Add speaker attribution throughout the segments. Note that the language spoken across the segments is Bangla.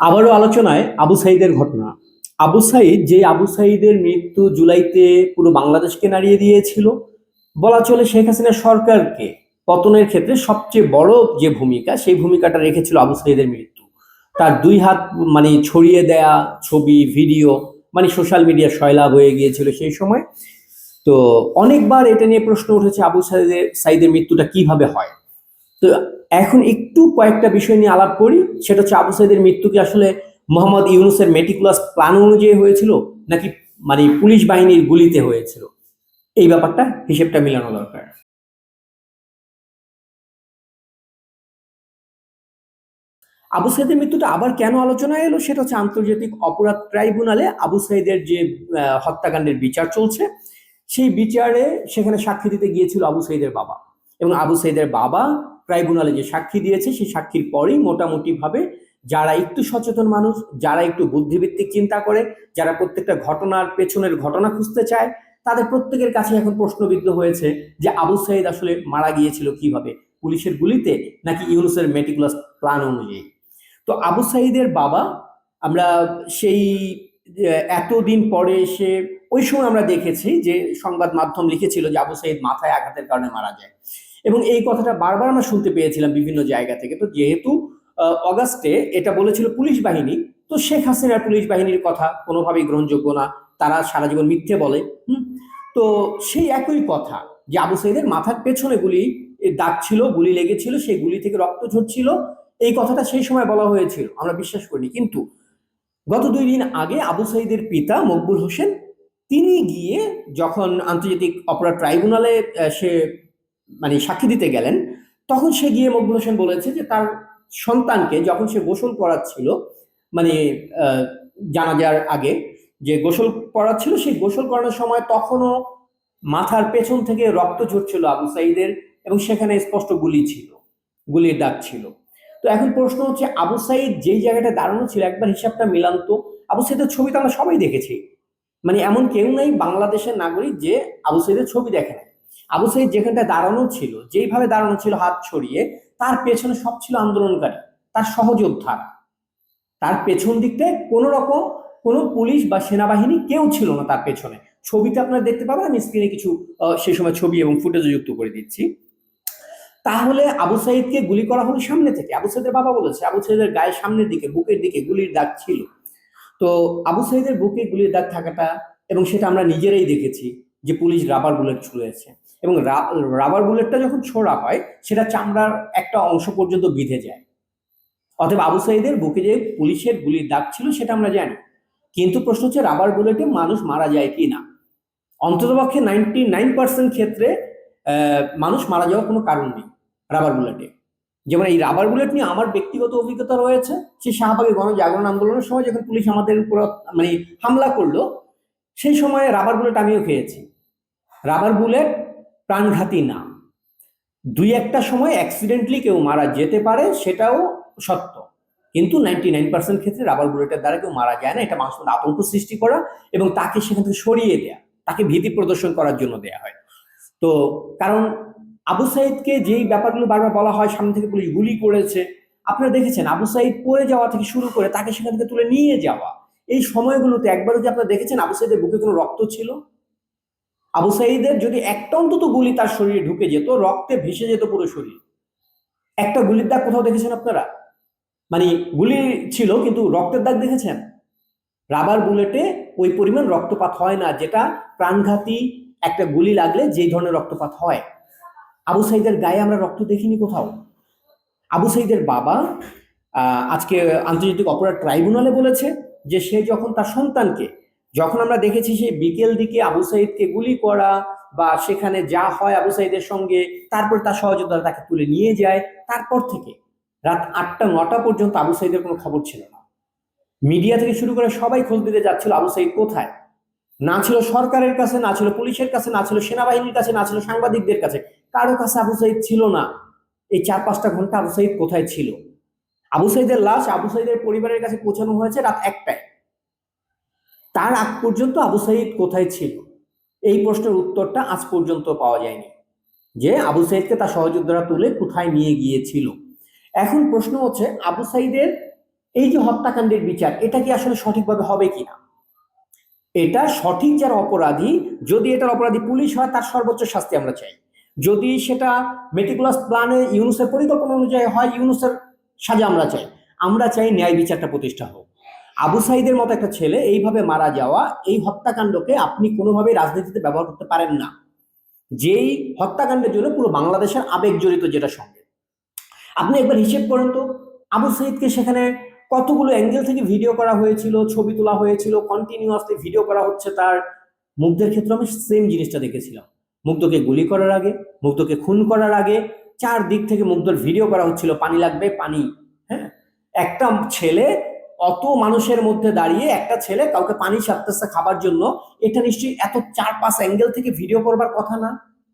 Speaker 1: আবারও আলোচনায় আবু সাইদের ঘটনা। আবু সাইদ, যে আবু সাইদের মৃত্যু জুলাইতে পুরো বাংলাদেশকে নাড়িয়ে দিয়েছিল, বলা চলে শেখ হাসিনা সরকারকে। পতনের ক্ষেত্রে সবচেয়ে বড় যে ভূমিকা, সেই ভূমিকাটা রেখেছিল আবু সাইদের মৃত্যু। তার দুই হাত মানে ছড়িয়ে দেয়া ছবি, ভিডিও মানে সোশ্যাল মিডিয়া সয়লাভ হয়ে গিয়েছিল সেই সময়। তো অনেকবার এটা নিয়ে প্রশ্ন উঠেছে আবু সাইদের সাইদের মৃত্যুটা কীভাবে হয়? তো এখন একটু কয়েকটা বিষয় নিয়ে আলাপ করি। সেটা হচ্ছে আবু সাইদের মৃত্যু কি আসলে মোহাম্মদ ইউনুসের মেটিকুলাস প্ল্যান অনুযায়ী হয়েছিল, নাকি মানে পুলিশ বাহিনীর গুলিতে হয়েছিল? এই ব্যাপারটা হিসেবটা মিলানো দরকার। আবু সাইদের মৃত্যুটা আবার কেন আলোচনায় এলো? সেটা হচ্ছে আন্তর্জাতিক অপরাধ ট্রাইব্যুনালে আবু সাইদের যে হত্যাকাণ্ডের বিচার চলছে, সেই বিচারে সেখানে সাক্ষী দিতে গিয়েছিল আবু সাইদের বাবা। এবং আবু সাইদের বাবা ট্রাইব্যুনালে যে সাক্ষী দিয়েছে, সেই সাক্ষীর পরেই মোটামুটিভাবে যারা একটু সচেতন মানুষ, যারা একটু বুদ্ধিভিত্তিক চিন্তা করে, যারা প্রত্যেকটা ঘটনার পেছনের ঘটনা খুঁজতে চায়, তাদের প্রত্যেকের কাছে এখন প্রশ্নবিদ্ধ হয়েছে যে আবু সাইদ আসলে মারা গিয়েছিল কীভাবে? পুলিশের গুলিতে নাকি ইউনুসের মেটিকুলাস প্ল্যান অনুযায়ী? তো আবু সাইদের বাবা, আমরা সেই, এতদিন পরে এসে ওই সময় আমরা দেখেছি যে সংবাদ মাধ্যম লিখেছিল যে আবু সাইদ মাথায় আঘাতের কারণে মারা যায়। এবং এই কথাটা বারবার আমরা শুনতে পেয়েছিলাম বিভিন্ন জায়গা থেকে। তো যেহেতু অগাস্টে এটা বলেছিল পুলিশ বাহিনী, তো শেখ হাসিনার পুলিশ বাহিনীর কথা কোনোভাবেই গ্রহণযোগ্য না। তারা সারা জীবন মিথ্যে বলে তো সেই একই কথা যে আবু সাইদের মাথার পেছনে গুলি দাগ ছিল গুলি লেগেছিল, সেই গুলি থেকে রক্ত ঝরছিল, এই কথাটা সেই সময় বলা হয়েছিল। আমরা বিশ্বাস করিনি। কিন্তু গত দুই দিন আগে আবু সাইদের পিতা মকবুল হোসেন তিনি গিয়ে যখন আন্তর্জাতিক অপরাধ ট্রাইব্যুনালে সে মানে সাক্ষী দিতে গেলেন, তখন সে গিয়ে মকবুল হোসেন বলেছে যে তার সন্তানকে যখন সে গোসল করাচ্ছিল মানে জানাজার আগে যে গোসল করাচ্ছিল সেই গোসল করানোর সময় তখনও মাথার পেছন থেকে রক্ত ঝরছিল আবু সাইদের এবং সেখানে স্পষ্ট গুলি ছিল, গুলির দাগ ছিল। তো এখন প্রশ্ন হচ্ছে, আবু সাইদ যেই জায়গাটা দাঁড়ানো ছিল, একবার হিসাবটা মিলান তো। আবু সাইদের ছবি তো আমরা সবাই দেখেছি। মানে এমন কেউ নাই বাংলাদেশের নাগরিক যে আবু সাইদের ছবি দেখে না আবু সাইদ যেখানটা দাঁড়ানো ছিল, যেইভাবে দাঁড়ানো ছিল হাত ছড়িয়ে, তার পেছনে সব ছিল আন্দোলনকারী, তার সহযোদ্ধা তার পেছন দিকটায় কোনো রকম কোনো পুলিশ বা সেনাবাহিনী কেউ ছিল না তার পেছনে। ছবিতে আপনারা দেখতে পাবেন, আমি স্ক্রিনে কিছু সেই সময় ছবি এবং ফুটেজ যুক্ত করে দিচ্ছি। তাহলে আবু সাইদকে গুলি করা হলো সামনে থেকে। আবু সাইদের বাবা বলেছে, আবু সাইদের গায়ের সামনের দিকে, বুকের দিকে গুলির দাগ ছিল। তো আবু সাইদের বুকে গুলির দাগ থাকাটা এবং সেটা আমরা নিজেরাই দেখেছি যে পুলিশ রাবার বুলেট ছুঁড়েছে। এবং রাবার বুলেটটা যখন ছোড়া হয়, সেটা চামড়ার একটা অংশ পর্যন্ত বিঁধে যায়। অতএব আবু সাইদের বুকে যে পুলিশের গুলির দাগ ছিল, সেটা আমরা জানি। কিন্তু প্রশ্ন হচ্ছে, রাবার বুলেটে মানুষ মারা যায় কি না? অন্ততপক্ষে নাইনটি নাইন পার্সেন্ট ক্ষেত্রে মানুষ মারা যাওয়ার কোনো কারণ নেই রাবার বুলেটে। যেমন এই রাবার বুলেট নিয়ে আমার ব্যক্তিগত অভিজ্ঞতা রয়েছে, সেই শাহবাগের গণজাগরণ আন্দোলনের সময় যখন পুলিশ আমাদের উপর মানে হামলা করল, সেই সময় রাবার বুলেট আমিও খেয়েছি। রাবার বুলেট প্রাণঘাতী না। দুই একটা সময় অ্যাক্সিডেন্টলি কেউ মারা যেতে পারে, সেটাও সত্য। কিন্তু নাইনটি নাইন পার্সেন্ট ক্ষেত্রে রাবার বুলেটের দ্বারা কেউ মারা যায় না, এটা মানুষের আতঙ্ক সৃষ্টি করা এবং তাকে সেখান থেকে সরিয়ে দেয়া, তাকে ভীতি প্রদর্শন করার জন্য দেয়া হয়। তো কারণ আবু সাইদকে যেই ব্যাপারগুলো বারবার বলা হয়, সামনে থেকে পুলিশ গুলি করেছে, আপনারা দেখেছেন আবু সাইদ পড়ে যাওয়া থেকে শুরু করে তাকে সেখান থেকে তুলে নিয়ে যাওয়া। এই সময়গুলোতে একবারও যে আপনারা দেখেছেন আবু সাইদের বুকে কোনো রক্ত ছিল? আবু সাইদের যদি একটা অন্তত গুলি তার শরীরে ঢুকে যেত, রক্তে ভেসে যেত পুরো শরীর। একটা গুলির দাগ কোথাও দেখেছেন আপনারা? মানে গুলি ছিল কিন্তু রক্তের দাগ দেখেছেন? রাবার বুলেটে ওই পরিমাণ রক্তপাত হয় না, যেটা প্রাণঘাতী একটা গুলি লাগলে যেই ধরনের রক্তপাত হয়। আবু সাইদের গায়ে আমরা রক্ত দেখিনি কোথাও। আবু সাইদের বাবা আজকে আন্তর্জাতিক অপরাধ ট্রাইব্যুনালে বলেছে যে সে যখন তার সন্তানকে, যখন আমরা দেখেছি সে বিকেল দিকে আবু সাইদকে গুলি করা বা সেখানে যা হয় আবু সাইদের সঙ্গে, তারপর তার সহযোদ্ধারা তাকে তুলে নিয়ে যায়, তারপর থেকে রাত আটটা, নটা পর্যন্ত আবু সাইদের কোনো খবর ছিল না। মিডিয়া থেকে শুরু করে সবাই খোঁজ দিতে যাচ্ছিল আবু সাইদ কোথায়। না ছিল সরকারের কাছে, না ছিল পুলিশের কাছে, না ছিল সেনাবাহিনীর কাছে, না ছিল সাংবাদিকদের কাছে। কারও কাছে আবু সাইদ ছিল না। এই চার পাঁচটা ঘণ্টা আবু সাইদ কোথায় ছিল? আবু সাইদের লাশ আবু সাইদের পরিবারের কাছে পৌঁছানো হয়েছে রাত একটায়। তার আগ পর্যন্ত আবু সাইদ কোথায় ছিল? এই প্রশ্নের উত্তরটা আজ পর্যন্ত পাওয়া যায়নি। যে আবু সাইদকে তার সহযোদ্ধারা তুলে কোথায় নিয়ে গিয়েছিল। এখন প্রশ্ন হচ্ছে, আবু সাইদের এই যে হত্যাকাণ্ডের বিচার, এটা কি আসলে সঠিকভাবে হবে কিনা? এটা সঠিক যারা অপরাধী, যদি এটার অপরাধী পুলিশ হয়, তার সর্বোচ্চ শাস্তি আমরা চাই। যদি সেটা মেটিকুলাস প্ল্যানে ইউনুসের পরিকল্পনা অনুযায়ী হয়, ইউনুসের সাজা আমরা চাই। আমরা চাই ন্যায় বিচারটা প্রতিষ্ঠা হোক। আবু সাইদের মতো একটা ছেলে এইভাবে মারা যাওয়া, এই হত্যাকাণ্ডকে আপনি কোনোভাবেই রাজনীতিতে ব্যবহার করতে পারেন না। যেই হত্যাকাণ্ডের জন্য পুরো বাংলাদেশের আবেগ জড়িত যেটা সঙ্গে। আপনি একবার হিসেব করেন তো, আবু সাইদকে সেখানে কতগুলো অ্যাঙ্গেল থেকে ভিডিও করা হয়েছিল, ছবি তোলা হয়েছিল কন্টিনিউয়াসলি ভিডিও করা হচ্ছে তার মুগ্ধের ক্ষেত্রে আমি সেম জিনিসটা দেখেছিলাম। মুগ্ধকে গুলি করার আগে, মুগ্ধকে খুন করার আগে চার দিক থেকে মুগ্ধর ভিডিও করা হচ্ছিল, পানি লাগবে, পানি হ্যাঁ? একটা ছেলে অত মানুষের মধ্যে দাঁড়িয়ে একটা ছেলে কাউকে পানি সারতেছে খাবার জন্য, এটা নিশ্চয়ই এত চার পাঁচ অ্যাঙ্গেল থেকে ভিডিও করবার কথা না?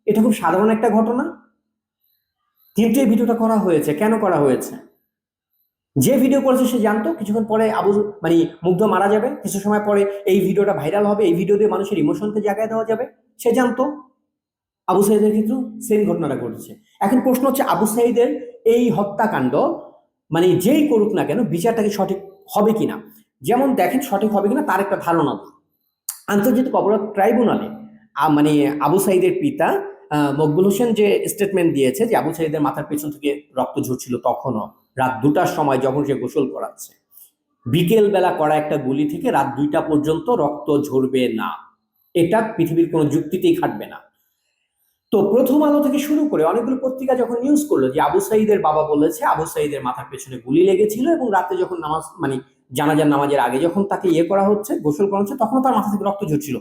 Speaker 1: এটা খুব সাধারণ একটা ঘটনা? কিন্তু এই ভিডিওটা করা হয়েছে, কেন করা হয়েছে? যে ভিডিও করেছে সে জানতো, কিছুক্ষণ পরে আবু মানে মুগ্ধ মারা যাবে, কিছু সময় পরে এই ভিডিওটা ভাইরাল হবে, এই ভিডিও দিয়ে মানুষের ইমোশনকে জায়গায় দেওয়া যাবে, সে জানতো। আবু সাইদের ক্ষেত্রেও সেম ঘটনাটা ঘটেছে। এখন প্রশ্ন হচ্ছে, আবু সাইদের এই হত্যাকাণ্ড মানে যেই করুক না কেন বিচারটাকে সঠিক হবে কিনা? যেমন দেখেন, সঠিক হবে কিনা, তার একটা ধারণা আন্তর্জাতিক অপরাধ ট্রাইব্যুনালে মানে আবু সাইদের পিতা মকবুল হোসেন যে স্টেটমেন্ট দিয়েছে যে আবু সাইদের মাথার পেছন থেকে রক্ত ঝরছিল তখনও, রাত দুটার সময় যখন সে গোসল করাচ্ছে বিকেল বেলা করা একটা গুলি থেকে রাত দুইটা পর্যন্ত রক্ত ঝরবে না। এটা পৃথিবীর কোনো যুক্তিতেই খাটবে না। তো প্রথম আলো থেকে শুরু করে অনেকগুলো পত্রিকা যখন নিউজ করল যে আবু সাইদের বাবা বলেছে, আবু সাইদের মাথার পেছনে গুলি লেগেছিল এবং রাতে যখন নামাজ মানে জানাজার নামাজের আগে যখন তাকে ইয়ে করা হচ্ছে, গোসল করা হচ্ছে তখন তার মাথা থেকে রক্ত ঝরছিল।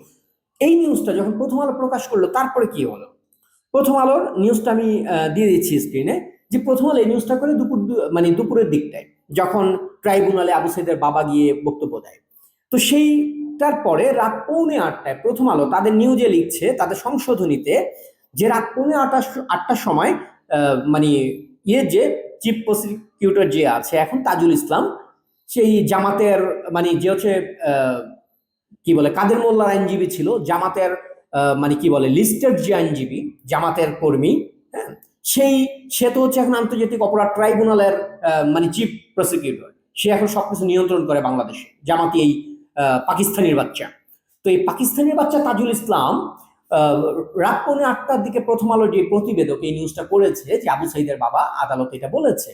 Speaker 1: এই নিউজটা যখন প্রথম আলো প্রকাশ করল, তারপরে কি হলো? প্রথম আলোর নিউজটা আমি দিয়ে দিচ্ছি স্ক্রিনে যে প্রথম আলো এই নিউজটা করে দুপুর মানে দুপুরের দিকটায়, যখন ট্রাইব্যুনালে আবু সাইদের বাবা গিয়ে বক্তব্য দেয়। তো সেইটার পরে রাত পৌনে আটটায় প্রথম আলো তাদের নিউজে লিখছে, তাদের সংশোধনীতে যে রাত পৌনে আটটা আটটার সময় মানে ইয়ে যে চিফ প্রসিকিউটর যে আছে, এখন তাজুল ইসলাম, সেই জামাতের মানে যে হচ্ছে কি বলে, কাদের মোল্লার আইনজীবী ছিল, জামাতের মানে কি বলে, লিস্টেড যে আইনজীবী, জামাতের কর্মী হ্যাঁ সেই, সে তো হচ্ছে এখন আন্তর্জাতিক অপরাধ ট্রাইব্যুনালের মানে চিফ প্রসিকিউটর সে এখন সবকিছু নিয়ন্ত্রণ করে বাংলাদেশে, জামাতি এই পাকিস্তানের বাচ্চা। তো এই পাকিস্তানের বাচ্চা তাজুল ইসলাম রাত পৌনে আটটার দিকে প্রথম আলো যে প্রতিবেদক এই নিউজটা করেছে যে আবু সাইদের বাবা আদালতে এটা বলেছে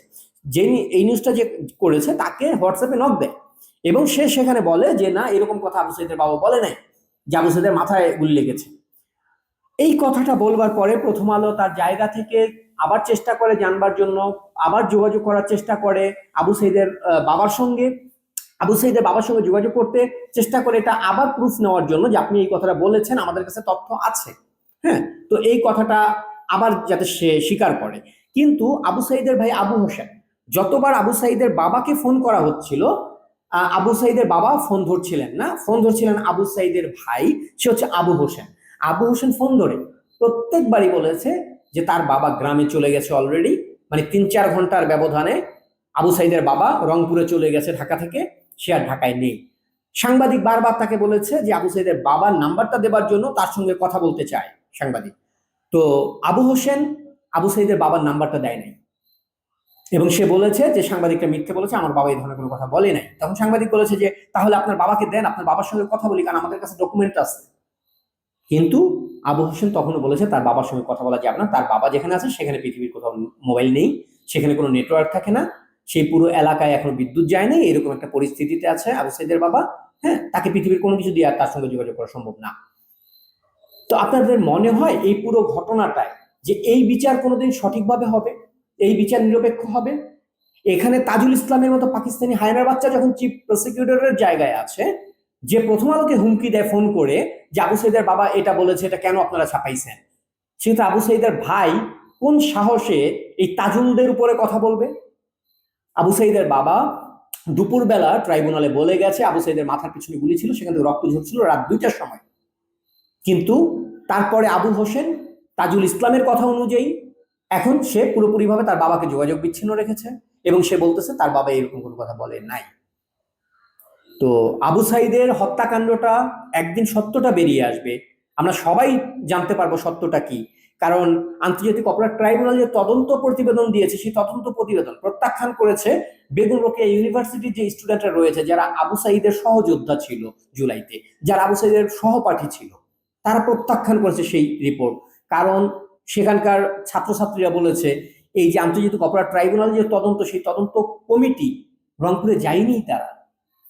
Speaker 1: যে এই নিউজটা যে করেছে তাকে হোয়াটসঅ্যাপে নক দেয়। এবং সে সেখানে বলে যে, না, এরকম কথা আবু সাইদের বাবা বলে নাই, যে আবু সাইদের মাথায় গুলি লেগেছে। এই কথাটা বলবার পরে প্রথম আলো তার জায়গা থেকে আবার চেষ্টা করে জানবার জন্য, আবার যোগাযোগ করার চেষ্টা করে আবু সাইদের বাবার সঙ্গে। আবু সাইদের বাবার সঙ্গে যোগাযোগ করতে চেষ্টা করে এটা আবার প্রুফ নেওয়ার জন্য যে আপনি এই কথাটা বলেছেন, আমাদের কাছে তথ্য আছে। হ্যাঁ তো এই কথাটা আবার যাতে সে স্বীকার করে। কিন্তু আবু সাইদের ভাই আবু হোসেন, যতবার আবু সাইদের বাবাকে ফোন করা হচ্ছিল আবু সাইদের বাবা ফোন ধরছিলেন না ফোন ধরছিলেন আবু সাইদের ভাই, সে হচ্ছে আবু হোসেন। আবু হোসেন ফোন ধরে প্রত্যেকবারই বলেছে যে তার বাবা গ্রামে চলে গেছে অলরেডি মানে তিন চার ঘণ্টার ব্যবধানে আবু সাইদের বাবা রংপুরে চলে গেছে ঢাকা থেকে। সে আর ঢাকায় নেই। সাংবাদিক বারবার তাকে বলেছে যে, আবু সাইদের বাবার নাম্বারটা দেবার জন্য তার সঙ্গে কথা বলতে চায় সাংবাদিক। তো আবু হোসেন আবু সাইদের বাবার নাম্বারটা দেয় নাই। এবং সে বলেছে যে, সাংবাদিকটা মিথ্যে বলেছে, আমার বাবা এই ধরনের কোনো কথা বলে নাই। তখন সাংবাদিক বলেছে যে, তাহলে আপনার বাবাকে দেন, আপনার বাবার সঙ্গে কথা বলি, কারণ আমাদের কাছে ডকুমেন্ট আছে। কিন্তু আবু হোসেন তখনও বলেছে, তার বাবার সঙ্গে কথা বলা যাবে না। তার বাবা যেখানে আছে, সেখানে পৃথিবীর কোথাও মোবাইল নেই, সেখানে কোনো নেটওয়ার্ক থাকে না। সেই পুরো এলাকায় এখনও বিদ্যুৎ যায় নাই, এরকম একটা পরিস্থিতিতে আছে আবু সাইদের বাবা হ্যাঁ তাকে পৃথিবীর কোনো কিছু দিয়ে আর তার সঙ্গে যোগাযোগ করা সম্ভব না। তো আপনাদের মনে হয় এই পুরো ঘটনাটায় যে এই বিচার কোনোদিন সঠিকভাবে হবে? এই বিচার নিরপেক্ষ হবে? এখানে তাজুল ইসলামের মতো পাকিস্তানি হায়নার বাচ্চা যখন চিফ প্রসিকিউটরের জায়গায় আছে, যে প্রথম আলোকে হুমকি দেয় ফোন করে যে আবু সাইদের বাবা এটা বলেছে, এটা কেন আপনারা ছাপাইছেন? সেটা আবু সাইদের ভাই কোন সাহসে এই তাজুলদের উপরে কথা বলবে? আবু সাইদের বাবা দুপুরবেলা ট্রাইব্যুনালে বলে গেছে, আবু সাইদের মাথার পিছনে গুলি ছিল, সেখান থেকে রক্ত ঝরছিল রাত দুইটার সময়। কিন্তু তারপরে আবু হোসেন তাজুল ইসলামের কথা অনুযায়ী এখন সে পুরোপুরিভাবে তার বাবাকে যোগাযোগ বিচ্ছিন্ন রেখেছে এবং সে বলতেছে, তার বাবা এরকম কোনো কথা বলে নাই। তো আবু সাইদের হত্যাকাণ্ডটা একদিন সত্যটা বেরিয়ে আসবে। আমরা সবাই জানতে পারব সত্যটা কি। কারণ আন্তর্জাতিক অপরাধ ট্রাইব্যুনাল যে তদন্ত প্রতিবেদন দিয়েছে, সেই তদন্ত প্রতিবেদন প্রত্যাখ্যান করেছে বেগুন রোকেয়া ইউনিভার্সিটির যে স্টুডেন্টরা রয়েছে, যারা আবু সাইদের সহযোদ্ধা ছিল জুলাইতে, যারা আবু সাইদের সহপাঠী ছিল, তারা প্রত্যাখ্যান করেছে সেই রিপোর্ট। কারণ সেখানকার ছাত্রছাত্রীরা বলেছে, এই যে আন্তর্জাতিক অপরাধ ট্রাইব্যুনাল যে তদন্ত, সেই তদন্ত কমিটি রংপুরে যায়নি তারা।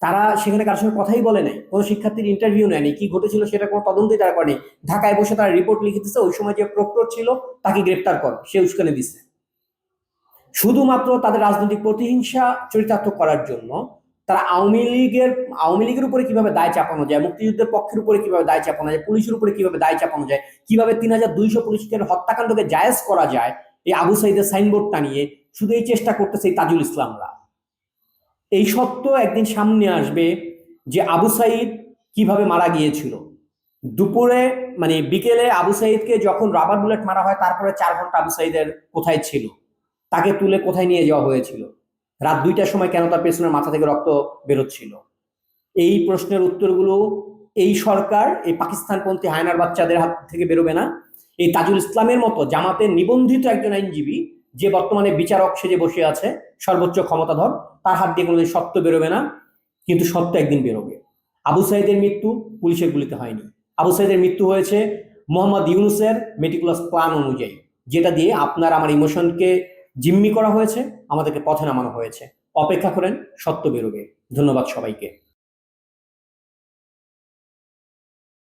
Speaker 1: তারা সেখানে কারোর সঙ্গে কথাই বলে নাই, কোনো শিক্ষার্থীর ইন্টারভিউ নেয়নি, কি ঘটেছিল সেটা কোনো তদন্তই তারা করেনি। ঢাকায় বসে তারা রিপোর্ট লিখে ওই সময় যে প্রক্টর ছিল তাকে গ্রেপ্তার কর, সে উস্কানে দিচ্ছে শুধুমাত্র তাদের রাজনৈতিক প্রতিহিংসা চরিতার্থ করার জন্য তারা আওয়ামী লীগের আওয়ামী লীগের উপরে কীভাবে দায় চাপানো যায়, মুক্তিযুদ্ধের পক্ষের উপরে কীভাবে দায় চাপানো যায়, পুলিশের উপরে কীভাবে দায় চাপানো যায়, কীভাবে তিন হাজার দুইশো পুলিশের হত্যাকাণ্ডকে জায়েজ করা যায়, এই আবু সাইদের সাইনবোর্ড টানিয়ে শুধু এই চেষ্টা করতেছে এই তাজুল ইসলামরা। এই সত্য একদিন সামনে আসবে যে আবু সাইদ কীভাবে মারা গিয়েছিল। দুপুরে মানে বিকেলে আবু সাইদকে যখন রাবার বুলেট মারা হয়, তারপরে চার ঘণ্টা আবু সাইদের কোথায় ছিল? তাকে তুলে কোথায় নিয়ে যাওয়া হয়েছিল? রাত দুইটার সময় কেন তার পেছনের মাথা থেকে রক্ত বেরোচ্ছিল? এই প্রশ্নের উত্তরগুলো এই সরকার, এই পাকিস্তানপন্থী হায়নার বাচ্চাদের হাত থেকে বেরোবে না। এই তাজুল ইসলামের মতো জামাতের নিবন্ধিত একজন আইনজীবী যে বর্তমানে বিচারক সেজে বসে আছে, সর্বোচ্চ ক্ষমতাধর, তার হাত দিয়ে কোনোদিন সত্য বেরোবে না, কিন্তু সত্য একদিন বেরোবে। আবু সাইদের মৃত্যু পুলিশের গুলিতে হয়নি। আবু সাইদের মৃত্যু হয়েছে মোহাম্মদ ইউনুসের মেটিকুলাস প্ল্যান অনুযায়ী, যেটা দিয়ে আপনার আমার ইমোশনকে জিম্মি করা হয়েছে, আমাদেরকে পথে নামানো হয়েছে। অপেক্ষা করেন, সত্য বেরোবে। ধন্যবাদ সবাইকে।